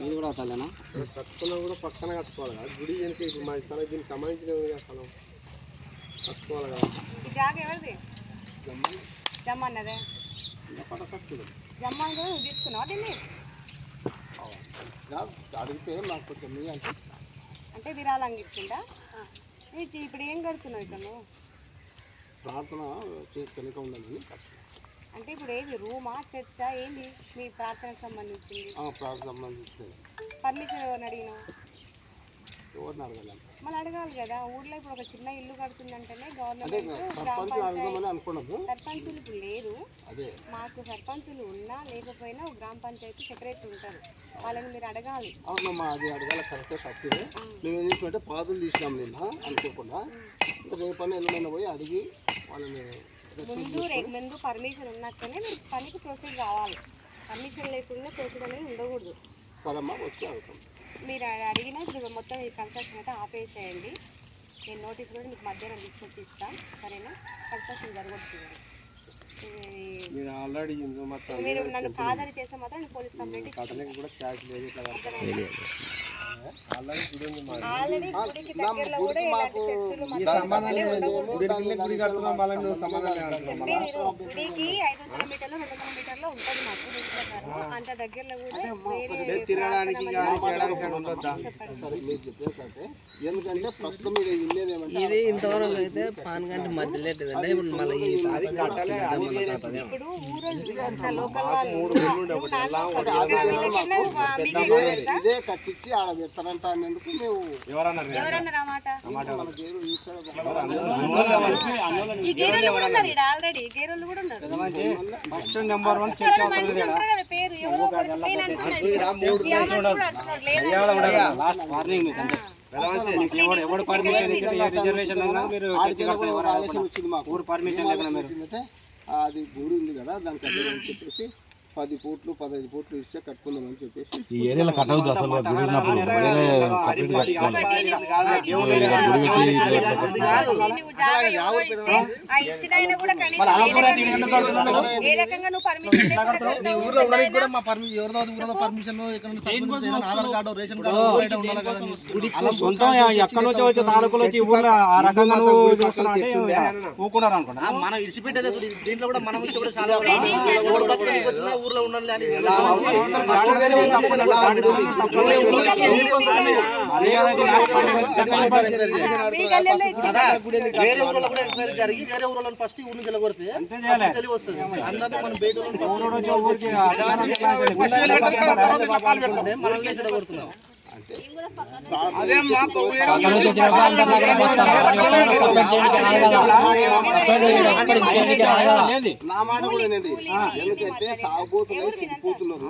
ఇది కూడా అవుతుందేనా కట్టుకున్నా కూడా పక్కన కట్టుకోవాలి కదా గుడి వెనక ఇప్పుడు మా స్థలం దీనికి సంబంధించిన స్థలం కట్టుకోవాలి కదా ఈ జమ్మ నువ్వు తీసుకున్నావా దీన్ని అడిగితే నాకు కొంచెం అంటే అంటే విరాళంగా ఇచ్చిందా? ఇప్పుడు ఏం కడుతున్నావు నువ్వు ప్రార్థన వెనుక ఉండాలని అంటే ఇప్పుడు ఏది రూమా చర్చా? ఏంది? మీ ప్రార్థనకు సంబంధించింది. ప్రార్థన సంబంధించి పర్మిషన్ ఎవరిని అడిగినావు? ఎవరిని మళ్ళీ అడగాలి కదా. ఊర్లో ఇప్పుడు ఒక చిన్న ఇల్లు కడుతుందంటేనే గవర్నమెంట్ గ్రామ పంచాయతీ అనుకున్నది సర్పంచులు ఇప్పుడు లేరు. అదే. మాకు సర్పంచులు ఉన్నా లేకపోయినా ఒక గ్రామ పంచాయతీ సెక్రటరీ ఉంటారు. వాళ్ళని మీరు అడగాలి. అవునమ్మా అది అడగాలి కరెక్టే తప్పిదే మేము ఏం చేసినట్టే పాదులు తీసినాం నిన్న అనుకోకుండా. రేపన్నా ఎల్లుండైనా పోయి అడిగి వాళ్ళని ముందు రేపు ముందు పర్మిషన్ ఉన్నట్టనే మీరు పనికి ప్రొసీడ్ కావాలి. పర్మిషన్ లేకుండా ప్రొసీడ్ అనేది ఉండకూడదు. సరమ్మా వచ్చి అడుగుతాం. మీరు అడిగినా ఇప్పుడు మొత్తం ఈ కన్స్ట్రక్షన్ అయితే ఆపేసేయండి. నేను నోటీస్ కూడా మీకు మధ్యాహ్నం తీసుకొచ్చి ఇస్తాను సరేనా? కన్స్ట్రక్షన్ జరగొచ్చు మీరు ఆల్రెడీ హిందూ మీరు నన్ను కాదని చేస్తే మాత్రం నేను పోలీస్ కంప్లైంట్ కూడా క్యాష్ లేదు ఇట్లా ఆల్రెడీ గుడి ఉంది మాది. ఆల్రెడీ గుడికి దగ్గరలో కూడా ఇలాంటి చర్చలు గుడి కడుతున్నాం మళ్ళీ నువ్వు సమాధానం అంటున్నావు మళ్ళా. మీరు గుడికి ఐదు వందల మీటర్లు రెండు వందల మీటర్లో ఉంటుంది మాకు. అంత దగ్గరలో కూడా తిరగడానికి కానీ చేయడానికి కానీ ఉండొద్దా? ఎందుకంటే ప్రస్తుతం మీరు ఇది ఇంతవరకు అయితే పాన్ గంట మధ్యలో ఇప్పుడు మళ్ళీ అది కట్టాలి అది ఇప్పుడు మూడు ఒకటి. ఎలా ఇదే- కట్టించి ఆడ పెడతారంట అనేందుకు మేము ఎవరన్నారు ఆల్రెడీ. గేరోళ్ళు కూడా ఉన్నారు. First number one last warning మీకు ఎవడు ఎవడు పర్మిషన్ ఇచ్చిన రిజర్వేషన్ మీరు ఊరు పర్మిషన్ లేకుండా మీరు అది ఊరు ఉంది కదా దానికి చెప్పేసి పది పూట్లు పదహైదు పూట్లు ఇస్తే కట్టుకుందామని చెప్పేసి ఈ ఏరియాలో కట్టవద్దు అసలు గుడి ఉన్నప్పుడు కూడా పర్మిషన్ లేకుండా ఊర్లో ఉండడానికి కూడా మా పర్మిషన్ ఎవరిదో ఊరిలో పర్మిషన్ ఇక్కడ నుండి సర్పంచ్ నుంచి ఏదైనా ఆధార్ కార్డు రేషన్ కార్డు అని. సొంతం ఎక్కడి నుంచో వచ్చే తాలూకులో వచ్చి ఊర్లో ఆ రకంగా ఊరుకున్నారు అనుకోండి మనం ఇడిచిపెట్టేదే. దీంట్లో కూడా మనం ఇచ్చి కూడా చాలా ఊర్లో ఉండాలి అని వేరే ఊర్లో కూడా ఎంక్వైరీ జరిగి వేరే ఊర్లో ఫస్ట్ ఊరిని వెళ్ళగొడితే తెలివి వస్తుంది అందరినీ మనం బయట మనల్ని చెడగొడుతున్నాం నా మాట కూడా వినండి. ఎందుకంటే తాగుబోతున్నారు చెడిపోతున్నారు